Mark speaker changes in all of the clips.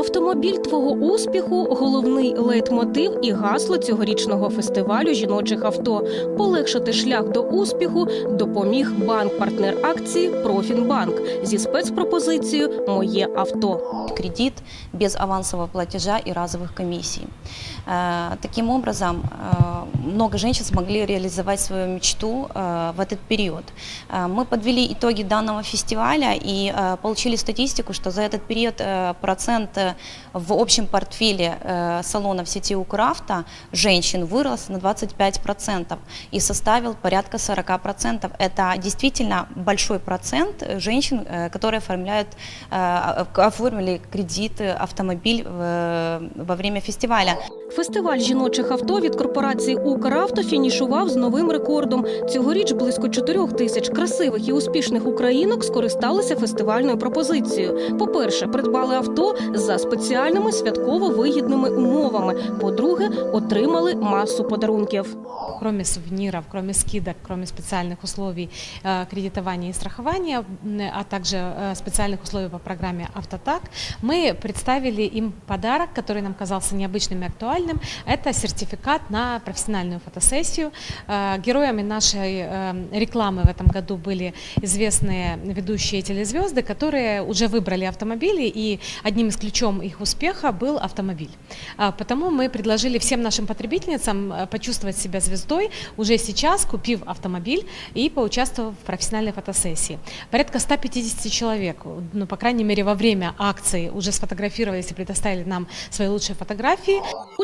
Speaker 1: Автомобіль твого успіху головний лейтмотив і гасло цьогорічного фестивалю жіночих авто. Полегшити шлях до успіху допоміг банк-партнер акції Профінбанк зі спецпропозицією Моє авто.
Speaker 2: кредит без авансового платежа и разовых комиссий. Э, Таким образом, э, много женщин смогли реализовать свою мечту э, в этот период. Э, Мы подвели итоги данного фестиваля и э, получили статистику, что за этот период э, процент в общем портфеле э, салонов сети Укравто женщин вырос на 25% и составил порядка 40%. Это действительно большой процент женщин, э, которые оформляют, э, оформили кредит, э, автомобиль во время фестиваля.
Speaker 1: Фестиваль жіночих авто від корпорації Укравто фінішував з новим рекордом. Цьогоріч близько 4 тисяч красивих і успішних українок скористалися фестивальною пропозицією. По-перше, придбали авто за спеціальними святково вигідними умовами. По-друге, отримали масу подарунків.
Speaker 3: кроме сувениров, кроме скидок, кроме специальных условий э, кредитования и страхования, м, а также э, специальных условий по программе «Автотак», мы представили им подарок, который нам казался необычным и актуальным. Это сертификат на профессиональную фотосессию. Э, Героями нашей э, рекламы в этом году были известные ведущие телезвезды, которые уже выбрали автомобили, и одним из ключом их успеха был автомобиль. А, Потому мы предложили всем нашим потребительницам э, почувствовать себя звездой уже сейчас, купив автомобиль и поучаствовав в профессиональной фотосессии. Порядка 150 человек, ну, по крайней мере, во время акции уже сфотографировались и предоставили нам свои лучшие фотографии.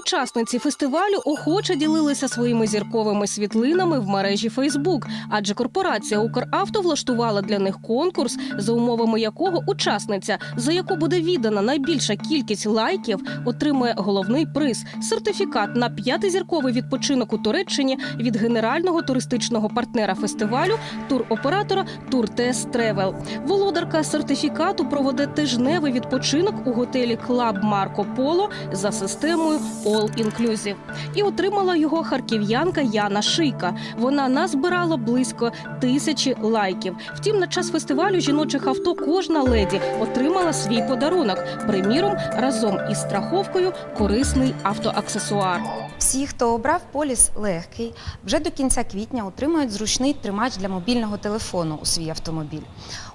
Speaker 1: Учасниці фестивалю охоче ділилися своїми зірковими світлинами в мережі Фейсбук, адже корпорація Укравто влаштувала для них конкурс, за умовами якого учасниця, за яку буде віддана найбільша кількість лайків, отримує головний приз сертифікат на п'ятизірковий відпочинок у Туреччині від генерального туристичного партнера фестивалю туроператора Туртес Тревел. Володарка сертифікату проведе тижневий відпочинок у готелі Клаб Марко Поло за системою All Inclusive. І отримала його харків'янка Яна Шийка. Вона назбирала близько тисячі лайків. Втім, на час фестивалю жіночих авто кожна леді отримала свій подарунок. Приміром, разом із страховкою корисний автоаксесуар.
Speaker 4: Всі, хто обрав поліс легкий, вже до кінця квітня отримають зручний тримач для мобільного телефону у свій автомобіль.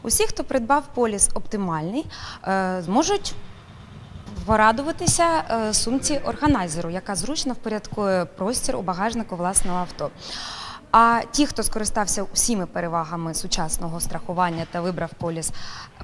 Speaker 4: Усі, хто придбав поліс оптимальний, е, зможуть порадуватися е, сумці органайзеру, яка зручно впорядкує простір у багажнику власного авто. А ті, хто скористався усіма перевагами сучасного страхування та вибрав поліс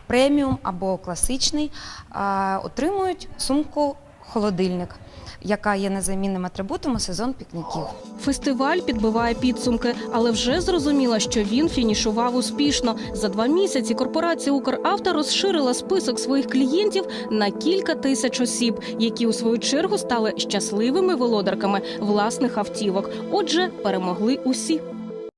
Speaker 4: преміум або класичний, е, отримують сумку холодильник, яка є незамінним атрибутом у сезон пікніків.
Speaker 1: Фестиваль підбиває підсумки, але вже зрозуміла, що він фінішував успішно. За два місяці корпорація Укравто розширила список своїх клієнтів на кілька тисяч осіб, які у свою чергу стали щасливими володарками власних автівок. Отже, перемогли усі.